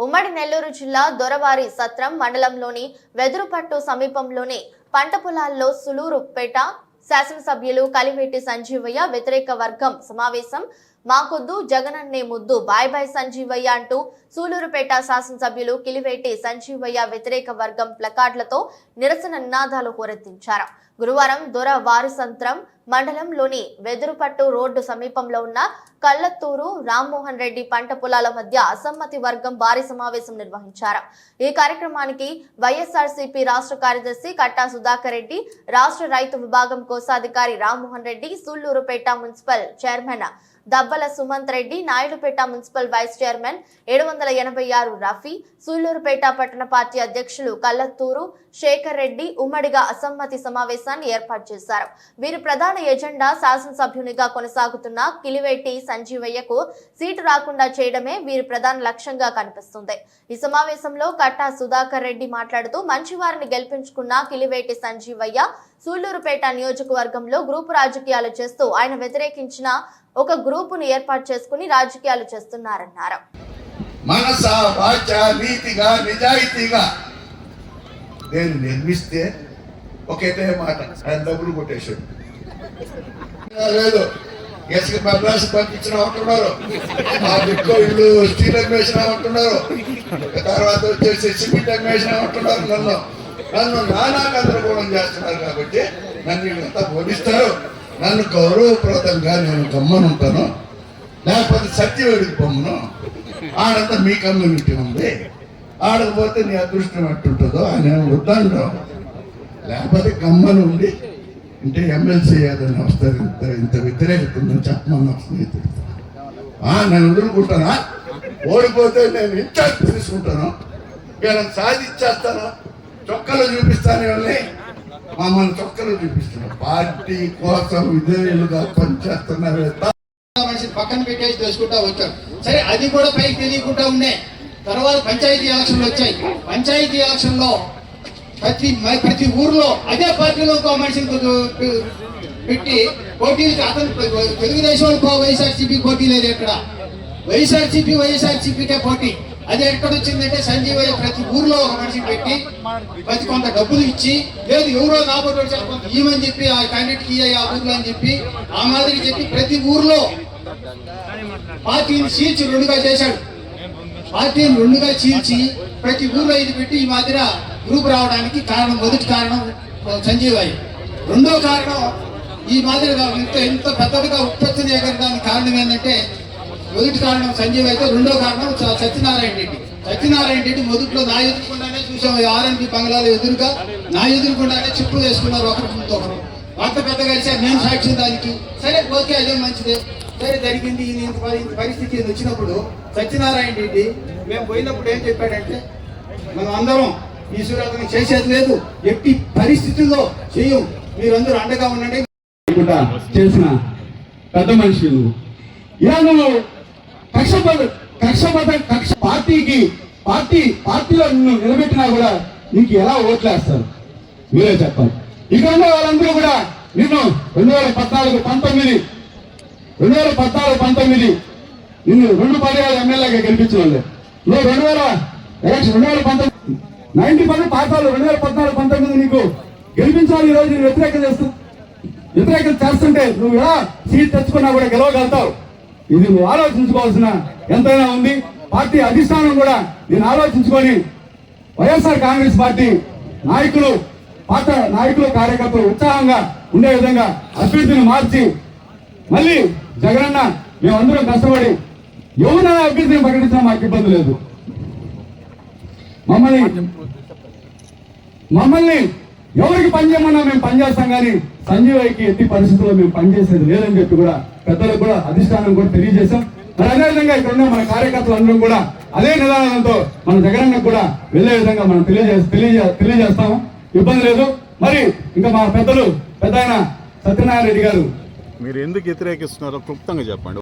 ఉమ్మడి నెల్లూరు జిల్లా దొరవారి సత్రం మండలంలోని వెదురుపట్టు సమీపంలోని పంట పొలాల్లో సులూరుపేట శాసనసభ్యులు కలివేటి సంజీవయ్య వ్యతిరేక వర్గం సమావేశం మాకొద్దు జగనన్నే ముద్దు. బాయ్ బాయ్ సంజీవయ్య అంటూ సూలూరుపేట శాసనసభ్యులు కిలివేటి సంజీవయ్య వ్యతిరేక వర్గం ప్లకార్డులతో నిరసన నినాదాలు హోరెత్తించారు. గురువారం దొర వారసంత్రం మండలంలోని వెదురుపట్టు రోడ్డు సమీపంలో ఉన్న కళ్ళత్తూరు రామ్మోహన్ రెడ్డి పంట పొలాల మధ్య అసమ్మతి వర్గం భారీ సమావేశం నిర్వహించారు. ఈ కార్యక్రమానికి వైఎస్ఆర్సీపీ రాష్ట్ర కార్యదర్శి కట్టా సుధాకర్ రెడ్డి రాష్ట్ర రైతు విభాగం కోశాధికారి Rammohan Reddy Sullurpeta municipal chairman Dabbala Sumanth Reddy Naidupeta municipal vice chairman ఏడు వందల ఎనభై ఆరు రఫీ సూళ్ళూరుపేట పట్టణ పార్టీ అధ్యక్షులు కల్లత్తూరు శేఖర్ రెడ్డి ఉమ్మడిగా అసమ్మతి సమావేశాన్ని ఏర్పాటు చేశారు. వీరి ప్రధాన ఎజెండా శాసనసభ్యునిగా కొనసాగుతున్న కిలివేటి సంజీవయ్యకు సీటు రాకుండా చేయడమే వీరి ప్రధాన లక్ష్యంగా కనిపిస్తుంది. ఈ సమావేశంలో కట్టా సుధాకర్ రెడ్డి మాట్లాడుతూ మంచివారిని గెలిపించుకున్న కిలివేటి సంజీవయ్య సూళ్ళూరుపేట నియోజకవర్గంలో గ్రూపు రాజకీయాలు చేస్తూ ఆయన వ్యతిరేకించిన ఒక గ్రూపును ఏర్పాటు చేసుకుని రాజకీయాలు చేస్తున్నారన్నారు. మనస వాచ నీతిగా నిజాయితీగా. నేను నిర్మిస్తే ఒకటే మాట ఆయన డబ్బులు కొట్టేశాడు. లేదు. ఎస్కి మద్రాసు పంపించిన అంటున్నారు. ఆ దిక్కు ఇల్లు స్టీల్ అమ్మేసిన అంటున్నారు తర్వాత వచ్చేసి సిమెంట్ అమ్మేసిన అంటున్నారు నన్ను. నన్ను నానా గందరగోళం చేస్తున్నారు కాబట్టి నన్ను వీళ్ళంతా ఓడిస్తారు నన్ను గౌరవప్రదంగా నేను గమ్మనుంటాను. లేకపోతే సత్యవేడికి పొమ్మను. ఆడంతా మీ కమ్యూనిటీ ఉంది. ఆడకపోతే నీ అదృష్టం ఎట్టుంటుందో ఆయన వద్దంటాం లేకపోతే గమ్మను ఉండి అంటే ఎమ్మెల్సీ ఏదైనా వస్తారు ఇంత ఇంత వ్యతిరేకత ఉందని చెప్పమన్నా స్నేహితుడు. నేను వదులుకుంటానా? ఓడిపోతే నేను ఇంత తీసుకుంటాను. వీళ్ళని సాధించేస్తాను? చొక్కలు చూపిస్తాను వీళ్ళని మమ్మల్ని చొక్కలు చూపిస్తున్నారు పార్టీ కోసం విధేయులుగా పనిచేస్తున్నారు. మనిషి పక్కన పెట్టేసి తెలుసుకుంటా వచ్చారు సరే అది కూడా పైకి తెలియకుండా ఉండే. తర్వాత పంచాయతీ ఎలక్షన్లు వచ్చాయి. పంచాయతీ ఎలక్షన్లో ప్రతి ప్రతి ఊర్లో అదే పార్టీలో ఒక మనిషిని పెట్టి పోటీలు అతను తెలుగుదేశం వైఎస్ఆర్సీపీ పోటీ లేదు ఎక్కడ. వైఎస్ఆర్సీపీ వైఎస్ఆర్సీపీకే పోటీ. అది ఎక్కడ వచ్చిందంటే సంజీవయ్య ప్రతి ఊర్లో ఒక మనిషిని పెట్టి ప్రతి కొంత డబ్బులు ఇచ్చి లేదు ఎవరో నాబోటోడు కొంత చెప్పి ఆ క్యాండిడేట్కి ఇయ్యాయి ఆ ఊర్లో అని చెప్పి ఆ మాదిరి చెప్పి ప్రతి ఊర్లో పార్టీని చీల్చి రెండుగా చేశాడు. పార్టీని రెండుగా చీల్చి ప్రతి ఊర్లో ఇది పెట్టి ఈ మాదిర గ్రూప్ రావడానికి కారణం మొదటి కారణం సంజీవయ్య. రెండో కారణం ఈ మాదిరిగా ఇంత ఇంత పెద్దదిగా ఉత్పత్తి చేయగలడానికి కారణం ఏంటంటే మొదటి కారణం సంజీవ్ అయితే రెండో కారణం సత్యనారాయణ రెడ్డి. సత్యనారాయణ రెడ్డి మొదట్లో నా ఎదురుకుండానే చూసాం. ఆర్ఎన్బి బంగ్లాలో ఎదురుగా నా ఎదురుకుండానే చిప్పులు వేసుకున్నారు ఒకరి ముందు ఒకరు అంత పెద్ద కలిసి నేను సాక్షి దానికి. సరే ఓకే అదే మంచిదే. సరే జరిగింది. ఇంత పరిస్థితి వచ్చినప్పుడు సత్యనారాయణ రెడ్డి మేము పోయినప్పుడు ఏం చెప్పాడంటే మనం అందరం ఈశ్వరాధన చేసేది లేదు. ఎట్టి పరిస్థితుల్లో చెయ్యం మీరందరూ అండగా ఉండండి. చేసిన పెద్ద మనిషి నువ్వు ఇలా నువ్వు కక్షపద కక్షపద కక్ష పార్టీకి పార్టీ పార్టీలో నిన్ను నిలబెట్టినా కూడా నీకు ఎలా ఓట్లేస్తారు? మీరే చెప్పాలి. ఇక ఉన్న వాళ్ళందరూ కూడా నిన్ను రెండు వేల పద్నాలుగు పంతొమ్మిది రెండు వేల పద్నాలుగు పంతొమ్మిది నిన్ను రెండు పర్యాలు ఎమ్మెల్యేగా గెలిపించిన వాళ్ళు. నువ్వు రెండు వేల ఎలక్షన్ రెండు వేల పంతొమ్మిది నైన్టీ పది పాఠాలు రెండు వేల పద్నాలుగు పంతొమ్మిది నీకు గెలిపించాలి ఈ రోజు నేను వ్యతిరేకం చేస్తూ వ్యతిరేకం చేస్తుంటే నువ్వు ఎలా సీట్ తెచ్చుకున్నా కూడా గెలవగలుగుతావు. ఇది నువ్వు ఆలోచించుకోవాల్సిన ఎంతైనా ఉంది. పార్టీ అధిష్టానం కూడా దీన్ని ఆలోచించుకొని వైఎస్ఆర్ కాంగ్రెస్ పార్టీ నాయకులు పాత నాయకులు కార్యకర్తలు ఉత్సాహంగా ఉండే విధంగా అభ్యర్థిని మార్చి మళ్ళీ జగనన్న మేమందరం కష్టపడి యువన అభ్యర్థిని ప్రకటించడం మాకు ఇబ్బంది లేదు. మమ్మల్ని మమ్మల్ని ఎవరికి పనిచేయమన్నా మేము పనిచేస్తాం కానీ సంజీవయ్యకి ఎట్టి పరిస్థితుల్లో మేము పనిచేసేది లేదని చెప్పి కూడా పెద్దలకు కూడా అధిష్టానం కూడా తెలియజేశాం. మరి అదేవిధంగా ఇక్కడ ఉన్న మన కార్యకర్తలు అందరం కూడా అదే నిదానంతో మన జగనన్న కూడా వెళ్ళే విధంగా మనం తెలియజే తెలియజే తెలియజేస్తాము. ఇబ్బంది లేదు. మరి ఇంకా మా పెద్దలు పెద్ద సత్యనారాయణ రెడ్డి గారు. మీరు ఎందుకు వ్యతిరేకిస్తున్నారో క్లుప్తంగా చెప్పండి.